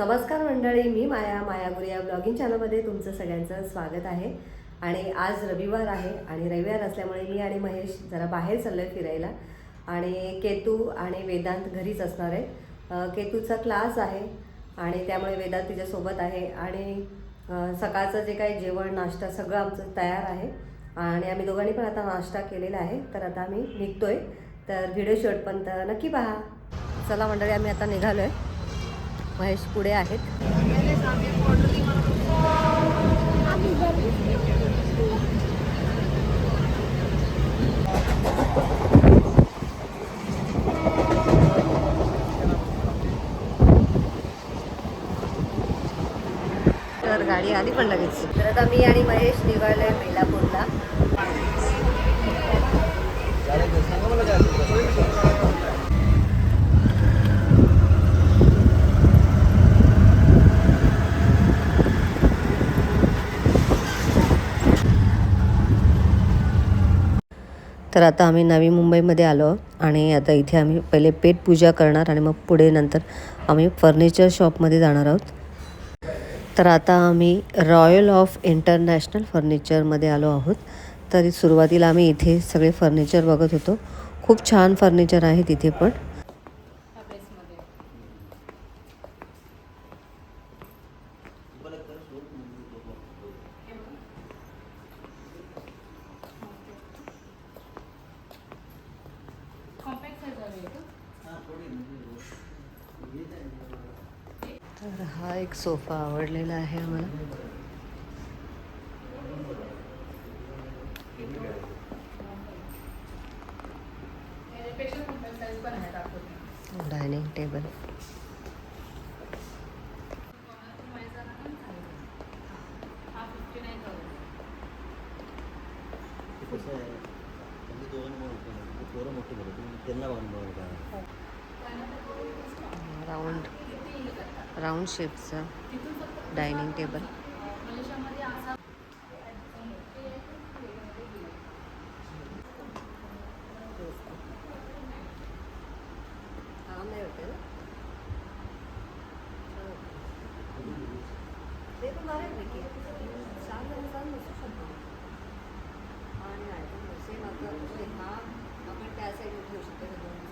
नमस्कार मंडळी मी माया मायागुरी या ब्लॉगिंग चॅनलमध्ये तुमचं सगळ्यांचं स्वागत आहे. आणि आज रविवार आहे आणि रविवार असल्यामुळे मी आणि महेश जरा बाहेर चाललो आहे फिरायला. आणि केतू आणि वेदांत घरीच असणार आहे. केतूचा क्लास आहे आणि त्यामुळे वेदांत तिच्यासोबत आहे. आणि सकाळचं जे काही जेवण नाश्ता सगळं आमचं तयार आहे. आणि आम्ही दोघांनी पण आता नाश्ता केलेला आहे. तर आता आम्ही आहे तर व्हिडिओ शूट पण तर नक्की पहा. चला मंडळी आम्ही आता निघालो आहे महेश पुढे आहेत. तर गाडी आली पण लगेच. तर आता मी आणि महेश निघालोय बेलापूरला तर आता आम्ही नवी मुंबईमध्ये आलो आणि आता इथे आम्ही पहिले पेट पूजा करणार आणि मग पुढे नंतर आम्ही फर्निचर शॉपमध्ये जाणार आहोत. तर आता आम्ही रॉयल ऑफ इंटरनॅशनल फर्निचरमध्ये आलो आहोत. तरी सुरुवातीला आम्ही इथे सगळे फर्निचर बघत होतो. खूप छान फर्निचर आहे तिथे पण. तर हा एक सोफा आवडलेला आहे आम्हाला. डायनिंग टेबल कसं आहे? त्यांनी राऊंड राऊंड शेपचं डायनिंग टेबल. आपण त्या साईडला ठेवू शकतो.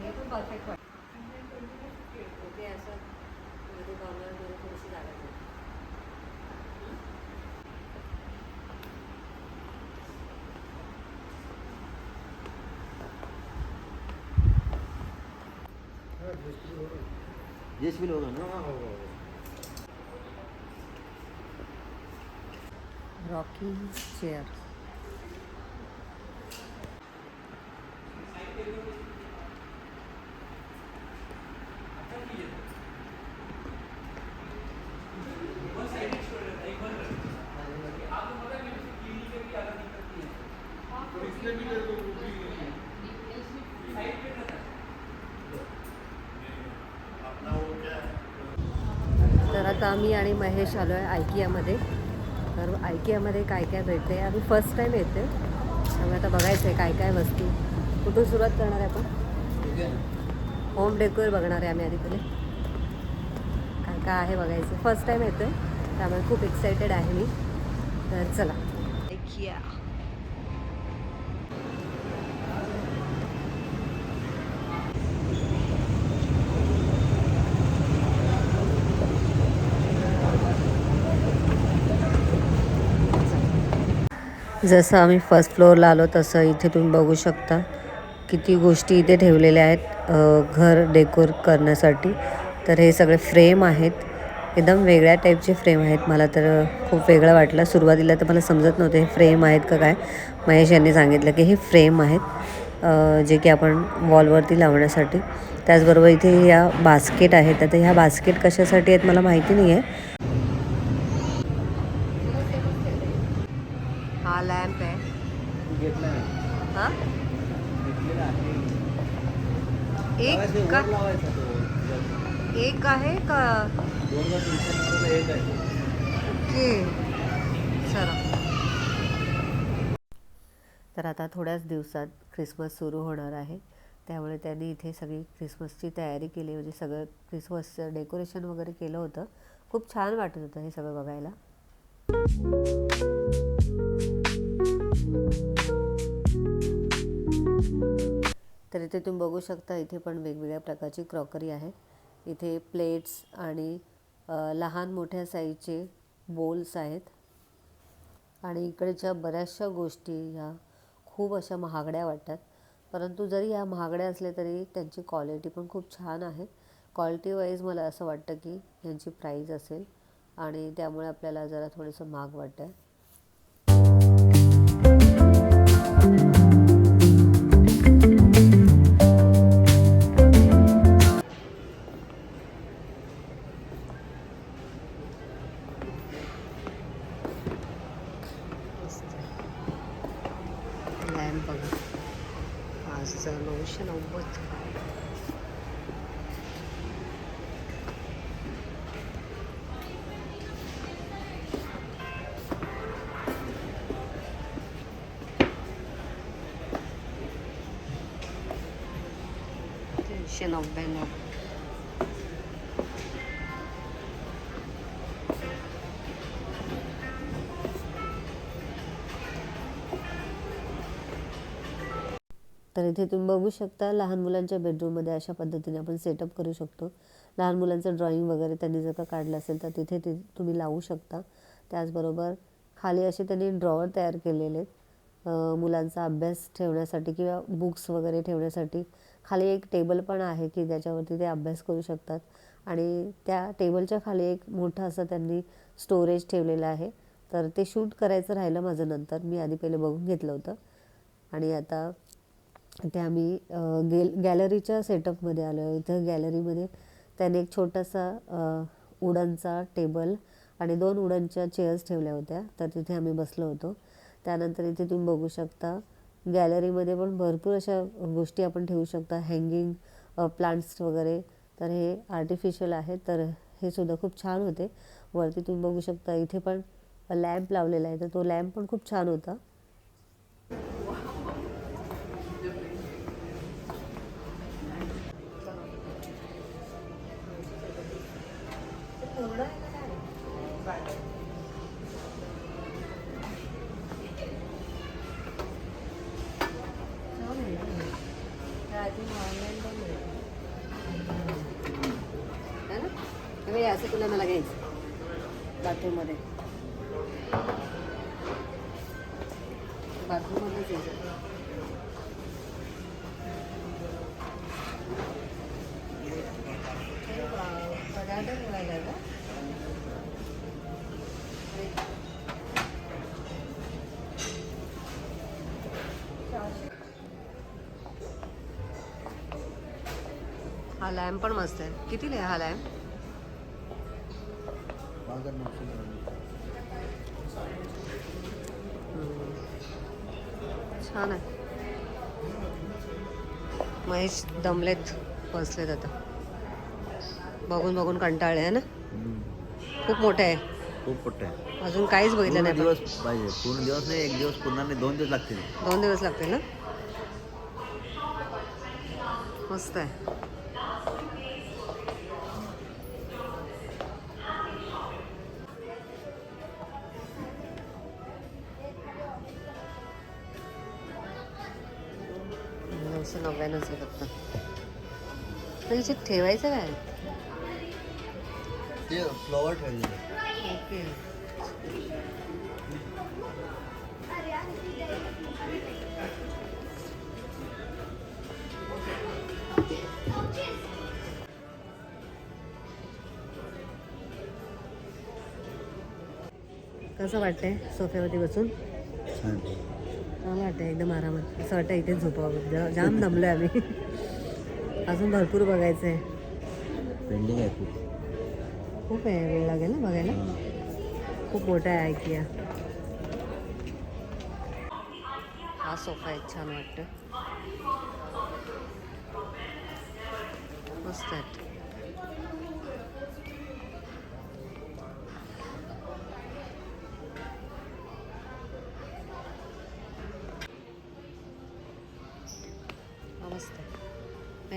हे पण परफेक्ट वाटतं असं मध्ये कॉर्नरमध्ये थोडीशी जागा जेस होगा ना रॉकिंग चेअर तर आता आम्ही आणि महेश आलो आहे आयकियामध्ये. तर आयकियामध्ये काय काय भेटते आम्ही फर्स्ट टाईम येते त्यामुळे आता बघायचं आहे काय काय वस्तू. कुठून सुरुवात करणार आहे आपण? होम डेकोर बघणार आहे आम्ही आधी पहिले. काय काय आहे बघायचं. फर्स्ट टाईम येतो आहे त्यामुळे खूप एक्सायटेड आहे मी. तर चला. आयकिया. जसं आम्ही फर्स्ट फ्लोअरला आलो तसं इथे तुम्ही बघू शकता किती गोष्टी इथे ठेवलेल्या आहेत घर डेकोर करण्यासाठी. तर हे सगळे फ्रेम आहेत. एकदम वेगळ्या टाईपचे फ्रेम आहेत. मला तर खूप वेगळं वाटलं. सुरुवातीला तर मला समजत नव्हते हे फ्रेम आहेत का काय. महेश यांनी सांगितलं की हे फ्रेम आहेत जे की आपण वॉलवरती लावण्यासाठी. त्याचबरोबर इथे या बास्केट आहेत. आता ह्या बास्केट कशासाठी आहेत मला माहिती नाही आहे हा लॅम्प आहे. एक का? एक आहे का? एक आहे ओके. चला. तर आता थोड्याच दिवसात ख्रिसमस सुरू होणार आहे. त्यामुळे त्यांनी इथे सगळी ख्रिसमसची तयारी केली. म्हणजे सगळं ख्रिसमसचं डेकोरेशन वगैरे केलं होतं. खूप छान वाटत होतं हे सगळं बघायला. तर इथे तुम्ही बघू शकता इथे पण वेगवेगळ्या प्रकारची क्रॉकरी आहे. इथे प्लेट्स आणि लहान मोठ्या साईजचे बोल्स आहेत. आणि इकडच्या बऱ्याचशा गोष्टी ह्या खूप अशा महागड्या वाटतात. परंतु जरी ह्या महागड्या असल्या तरी त्यांची क्वालिटी पण खूप छान आहे. क्वालिटी वाईज मला असं वाटतं की यांची प्राईज असेल आणि त्यामुळे आपल्याला जरा थोडंसं महाग वाटतं तीनशे नव्याण्णव तर इथे तुम्ही बघू शकता लहान मुलांच्या बेडरूममध्ये अशा पद्धतीने आपण सेटअप करू शकतो. लहान मुलांचं ड्रॉइंग वगैरे त्यांनी जर का काढलं असेल तर तिथे ते तुम्ही लावू शकता. त्याचबरोबर खाली असे त्यांनी ड्रॉवर तयार केलेले आहेत. मुलांचा अभ्यास ठेवण्यासाठी किंवा बुक्स वगैरे ठेवण्यासाठी खाली एक टेबल पण आहे की ज्याच्यावरती ते अभ्यास करू शकतात. आणि त्या टेबलच्या खाली एक मोठं असं त्यांनी स्टोरेज ठेवलेलं आहे. तर ते शूट करायचं राहिलं माझं नंतर. मी आधी पहिले बघून घेतलं होतं. आणि आता ते आम्ही गेल गॅलरीच्या सेटअपमध्ये आलो आहे. इथं गॅलरीमध्ये त्याने एक छोटासा उडनचा टेबल आणि दोन उडनच्या चेअर्स ठेवल्या होत्या. तर तिथे आम्ही बसलो होतो. त्यानंतर इथे तुम्ही बघू शकता गॅलरीमध्ये पण भरपूर अशा गोष्टी आपण ठेवू शकता. हँगिंग प्लांट्स वगैरे. तर हे आर्टिफिशियल आहे तर हे सुद्धा खूप छान होते. वरती तुम्ही बघू शकता इथे पण लॅम्प लावलेला आहे. तर तो लॅम्प पण खूप छान होता. असं तुला मला घ्यायचं. बाथरूममध्ये. बाथरूममध्येच यायचं पदार्थ ठेवायला का हा लॅम्प पण मस्त आहे. कितीला आहे हा लॅम्प? हजार नऊशे. छान आहे. महेश दमलेत बसलेत आता. बघून बघून कंटाळले आहे ना. खूप मोठे आहे. खूप मोठं आहे. अजून काहीच बघितलं पूर्ण नाही आपण. दिवस पाहिजे. पूर्ण दिवस नाही एक दिवस पुन्हा नाही दोन दिवस लागतील. दोन दिवस लागतील ना? मस्त आहे. नऊशे नव्याण्णवच आहे फक्त तर ह्याच्यात ठेवायचं काय? ते फ्लॉवर ठेवलेले. ओके. कसं वाटतंय सोफ्यावरती बसून? चांगलं वाटतं एकदम आरामात. असं वाटतं इथेच झोपावं. जाम दमलो आहे आम्ही. अजून भरपूर बघायचं आहे पेंडिंग आहे खूप. खूप आहे वेळ लागेल ना बघायला? खूप मोठा आहे ऐकिया हा सोफा एक छान वाटतं मस्त आहेत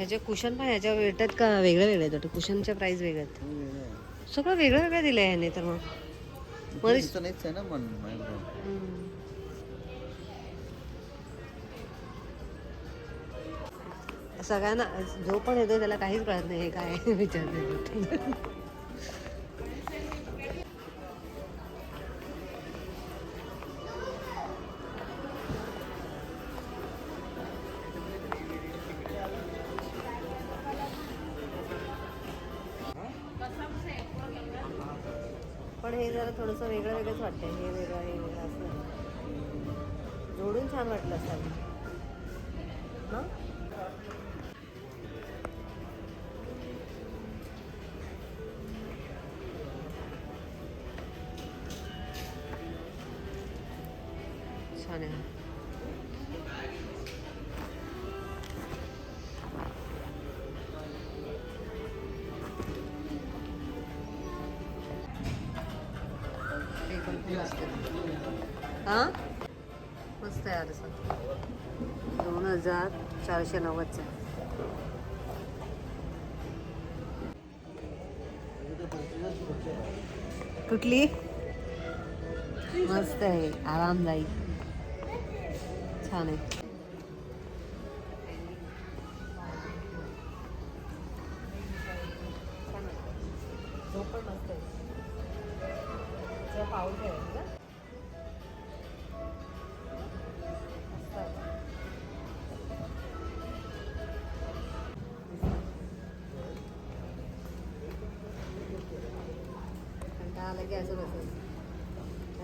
ह्याचे कुशन पण ह्याच्या भेटतात का वेगळं वेगळं येतं कुशनच्या वेगळ्या आहेत हे वेगळं आहे. सगळं वेगळं वेगळं दिलं आहे ह्याने तर मग नाहीच आहे ना मन. सगळ्यांना जो पण येतो त्याला काहीच कळत नाही हे काय विचारते पण हे जरा थोडंसं वेगळं वेगळंच वाटतंय. हे वेगळं हे वेगळं असं. जोडून छान वाटलं असं ना हां? मस्त आहे आरसा दोन हजार चारशे नव्वदचा. कुठली? मस्त आहे. आरामदायी. छान आहे.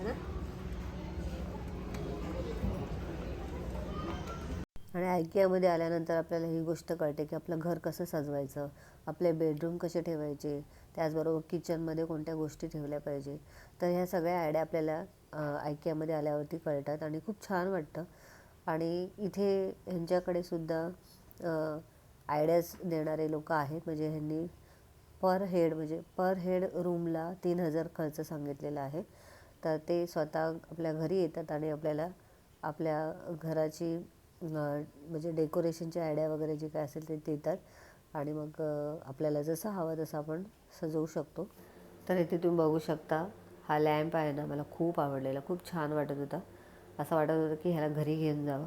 है ना आणि आयकियामध्ये आल्यानंतर आपल्याला ही गोष्ट कळते की आपलं घर कसं सजवायचं आपले बेडरूम कसे ठेवायचे त्याचबरोबर किचनमध्ये कोणत्या गोष्टी ठेवल्या पाहिजे. तर ह्या सगळ्या आयडिया आपल्याला आयकियामध्ये आल्यावरती कळतात आणि खूप छान वाटतं. आणि इथे ह्यांच्याकडे सुद्धा आयडियाज देणारे लोक आहेत. म्हणजे ह्यांनी पर हेड म्हणजे पर हेड रूमला तीन हजार खर्च सांगितलेला आहे. तर ते स्वतः आपल्या घरी येतात आणि आपल्याला आपल्या घराची म्हणजे डेकोरेशनच्या आयडिया वगैरे जे काय असेल ते देतात. आणि मग आपल्याला जसं हवं तसं आपण सजवू शकतो. तर इथे तुम्ही बघू शकता हा लॅम्प आहे ना मला खूप आवडलेला खूप छान वाटत होता. असं वाटत होतं की ह्याला घरी घेऊन जावं.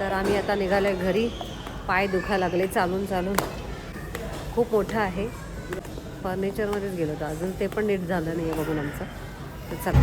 तर आम्ही आता निघालोय घरी. पाय दुखा लागले चालून चालून. खूप मोठं आहे. फर्निचरमध्येच गेलो होतो अजून. ते पण नीट झालं नाही आहे बघून आमचं. तर चला.